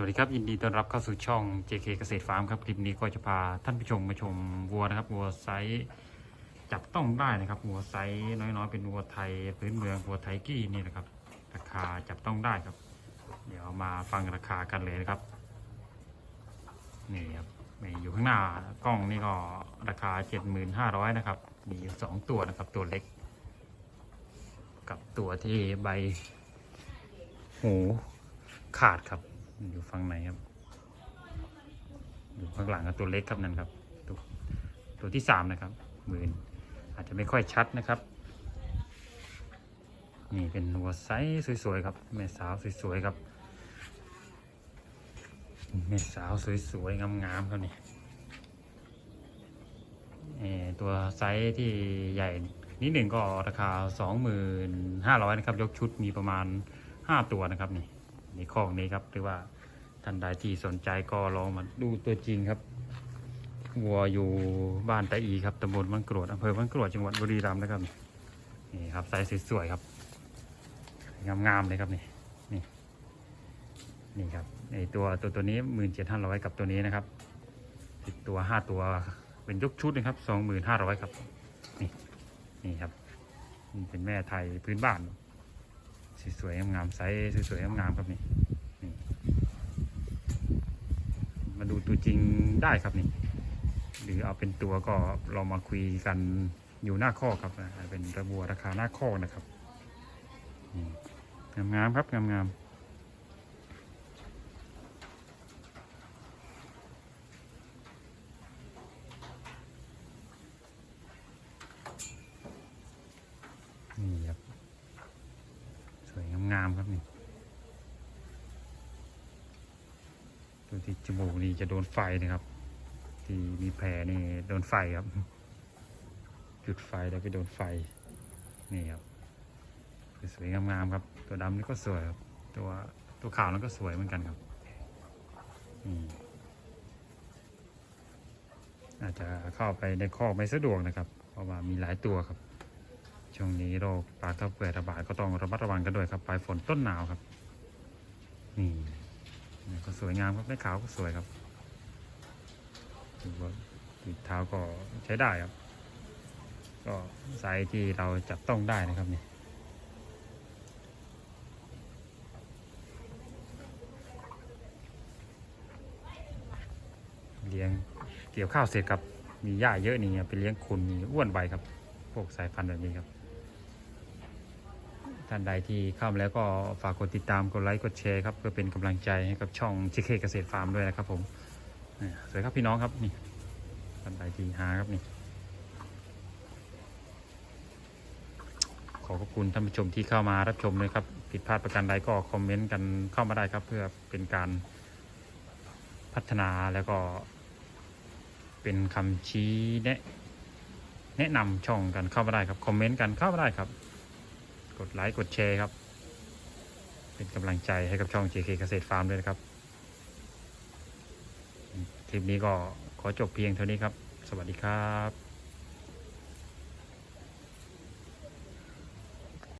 วัสดีครับ ยินดีต้อนรับเข้าสู่ช่อง JK เกษตรฟาร์มครับ คลิปนี้ก็จะพาท่านผู้ชมมาชมวัวนะครับ วัวไซส์จับต้องได้นะครับ วัวไซส์น้อยๆ เป็นวัวไทยพื้นเมืองวัวไทยกี้นี่นะครับ ราคาจับต้องได้ครับ เดี๋ยวมาฟังราคากันเลยนะครับ นี่ครับมีอยู่ข้างหน้ากล้องนี่ก็ราคา75,500นะครับ มีอยู่สองตัวนะครับ ตัวเล็ก กับตัวที่ใบหูขาดครับ อยู่ฝั่งไหนครับ อยู่ข้างหลังกับตัวเล็กครับนั่นครับ ตัวตัวที่สามนะครับหมื่นอาจจะไม่ค่อยชัดนะครับ นี่เป็นหัวไซส์สวยๆครับแม่สาวสวยๆครับแม่สาวสวยๆงามๆครับนี่ตัวไซส์ที่ใหญ่นิดหนึ่งก็ราคา 25,500 นะครับ ยกชุดมีประมาณ 5 ตัวนะครับนี่ นข้อนี้ครับ หรือว่าท่านใดที่สนใจก็ลองมาดูตัวจริงครับวัวอยู่บ้านตะอีครับตำบลบางกรวดอำเภอบางกรวดจังหวัดบุรีรัมย์นะครับนี่ครับไซส์สวยๆครับ งามๆเลยครับนี่นี่นี่ครับไอตัวตัวตัวนี้หมื่นเจ็ดห้าร้อยกับตัวนี้นะครับสิบตัวห้าตัวเป็นยกชุดนะครับสองหมื่นห้าร้อยครับ นี่นี่ครับนี่เป็นแม่ไทยพื้นบ้าน สวยๆงามๆไซส์สวยๆงามๆครับนี่นี่มาดูตัวจริงได้ครับนี่ หรือเอาเป็นตัวก็เรามาคุยกันอยู่หน้าข้อครับเป็นระบัวราคาหน้าข้อกนะครับงามๆครับงามๆนี่ครับ สวยงามครับนี่ตัวที่จมูกนี่จะโดนไฟนะครับ ที่มีแผลนี่โดนไฟครับ จุดไฟแล้วไปโดนไฟนี่ครับสวยงามๆครับ ตัวดำนี่ก็สวยครับ ตัวตัวขาวนั่นก็สวยเหมือนกันครับอืมอาจจะเข้าไปในคอกไม่สะดวกนะครับ เพราะว่ามีหลายตัวครับ ช่วงนี้โรคปลาเท้าเปื่อยระบาดก็ต้องระมัดระวังกันด้วยครับปลายฝนต้นหนาวครับ นี่ก็สวยงามครับแม่ขาวก็สวยครับถือว่าติดเท้าก็ใช้ได้ครับ ก็ไซส์ที่เราจับต้องได้นะครับนี่เลี้ยงเกี่ยวข้าวเสร็จครับ มีหญ้าเยอะนี่ไปเลี้ยงคุณมีอ้วนใบครับ พวกสายพันธุ์แบบนี้ครับ ท่านใดที่เข้ามาแล้วก็ฝากกดติดตามกดไลค์กดแชร์ครับเพื่อเป็นกำลังใจให้กับช่องชิเคเกษตรฟาร์มด้วยนะครับผมนี่สวยครับพี่น้องครับนี่ท่านใดที่หาครับนี่ขอขอบคุณท่านผู้ชมที่เข้ามารับชมเลยครับผิดพลาดประการใดก็คอมเมนต์กันเข้ามาได้ครับ เพื่อเป็นการพัฒนาแล้วก็ เป็นคำชี้แนะแนะนำช่องกันเข้ามาได้ครับคอมเมนต์กันเข้ามาได้ครับ กดไลค์กดแชร์ครับ เป็นกำลังใจให้กับช่อง JK เกษตรฟาร์มด้วยนะครับ คลิปนี้ก็ขอจบเพียงเท่านี้ครับ สวัสดีครับ